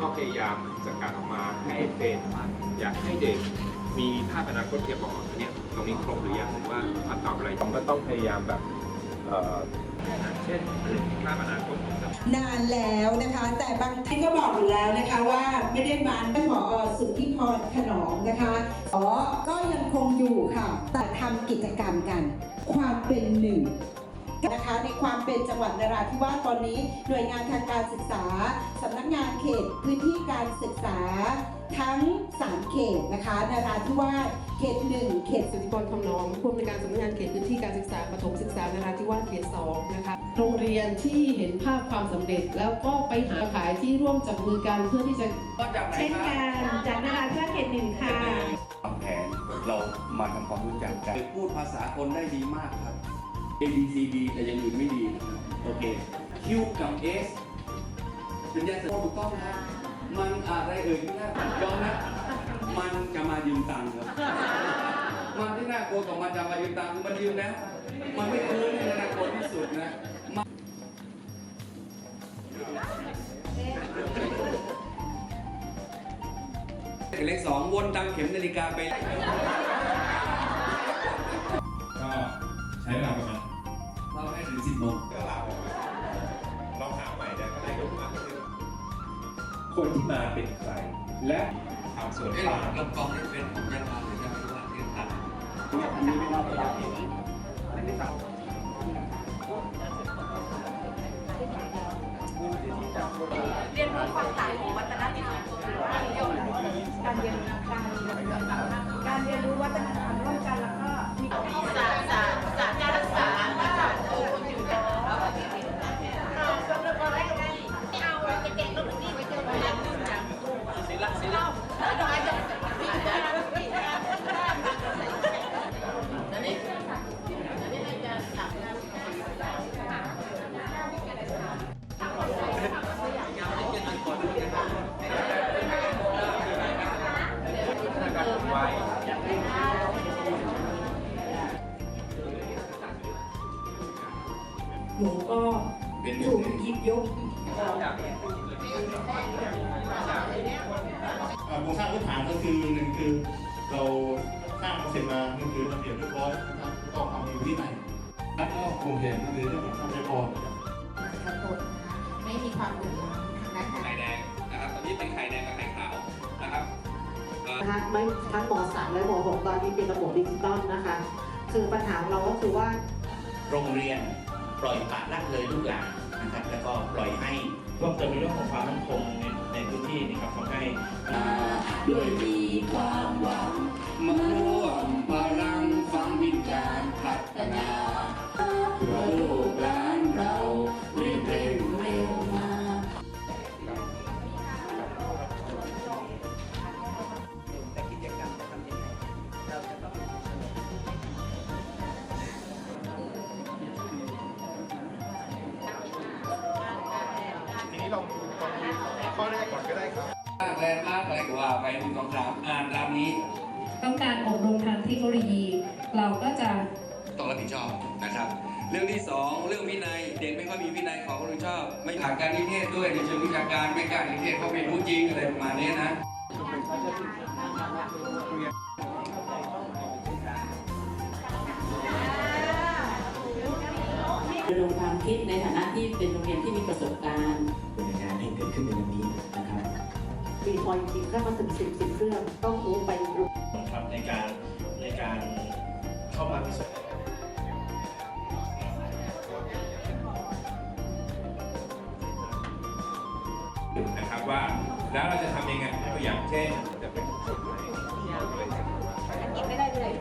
ก็พยายามสกัดออกมาให้เป็นอยากให้เด็กมีภาพอนาคตที่บอกเนี่ยตรงนี้ครบหรือยังคือว่าคำตอบอะไรผมก็ต้องพยายามแบบเช่นภาพอนาคตนานแล้วนะคะ แต่บางท่านก็บอกอยู่แล้วนะคะว่าไม่ได้มาท่านผอสุทธิพรขนอมนะคะอ๋อก็ยังคงอยู่ค่ะแต่ทำกิจกรรมกัน ความเป็นหนึ่ง นะคะ ในความเป็นจังหวัดนราธิวาสตอนนี้ หน่วยงานทางการศึกษาสำนักงานเขตพื้นที่การศึกษาทั้ง 3 เขตนะคะนราธิวาสเขต 1 เขตสุทธิพรคำน้อมผู้อำนวยการสำนักงานเขตพื้นที่การศึกษาประถมศึกษานราธิวาสเขต 2 นะคะ โรงเรียนที่เห็นภาพความสำเร็จ แล้วก็ไปหาขายที่ร่วมจับมือกันเพื่อที่จะเช่นกันจากนราธิวาสเขตหนึ่งค่ะวางแผนเรามาทำความรู้จักกันพูดภาษาคนได้ดีมากครับ A B C D แต่ยังอื่นไม่ดีนะครับโอเค Q กับ S เป็นยาเสพติดถูกต้องครับมันอะไรเอ่ยที่น่ายอมนะ มันจะมายืมตังค์ครับ มันที่น่ากลัวกว่ามันจะมายืมตังค์มันยืมนะ มันไม่คืนนี่น่ากลัวที่สุดนะเลขสองวนตามเข็มนาฬิกาไป ถึงสิบโมงก็ลาออกลองหาใหม่ได้ก็ได้ยกมาคือคนที่มาเป็นใคร และทำส่วนเอ๊ะต่างลำกองนี่เป็นผมยันมาหรือจะไม่ว่าที่ตัดเรียนรู้ความต่างของวัฒนธรรมกา หนูก็ถูกหยิบยกโครงสร้างพื้นฐานก็คือหนึ่งคือ เราสร้างเสร็จมาหนึ่งคือระเบียบเรียบร้อยนะครับแล้วก็ความมีวินัยแล้วก็กลุ่มเด่นก็คือเรื่องของทรัพยากรสกลนะคะไม่มีความเหลื่อมล้ำนะคะไข่แดงนะครับตอนนี้เป็นไข่แดงกับไข่ขาวนะครับนะคะไม่ทั้งหมอสามและหมอหกตอนนี้เป็นระบบดิจิตอลนะคะ คือปัญหาเราก็คือว่า โรงเรียน ปล่อยปละละเลยลูกหลานนะครับ แล้วก็ปล่อยให้ก็จะมีเรื่องของความมั่นคงในในพื้นที่นะครับทำให้ ด้วยมีความหวังมาร่วมพลัง ไรกว่าไปหนึ่งสองสามอ่านตามนี้ ต้องการอบรมทางเทคโนโลยี เราก็จะต้องรับผิดชอบนะครับ เรื่องที่สองเรื่องวินัยเด็กไม่ค่อยมีวินัยขอความรับผิดชอบ ไม่ผ่านการนิเทศด้วยในเชิงวิชาการไม่กล้ารนิเทศเขาไม่รู้จริงอะไรประมาณนี้นะระดมความคิดในฐานะที่เป็นโรงเรียนที่มีประสบการณ์เป็นงานให้เกิดขึ้นในวันนี้นะครับ มีพอจริงๆถ้ามาถึงสิบสิบเรื่องต้องรู้ไปรู้ครับในการในการเข้ามาพิสูจน์นะครับว่าแล้วเราจะทำยังไงตัวอย่างเช่นจะเป็นกฎหมายเราก็เลยจะกินไม่ได้เลย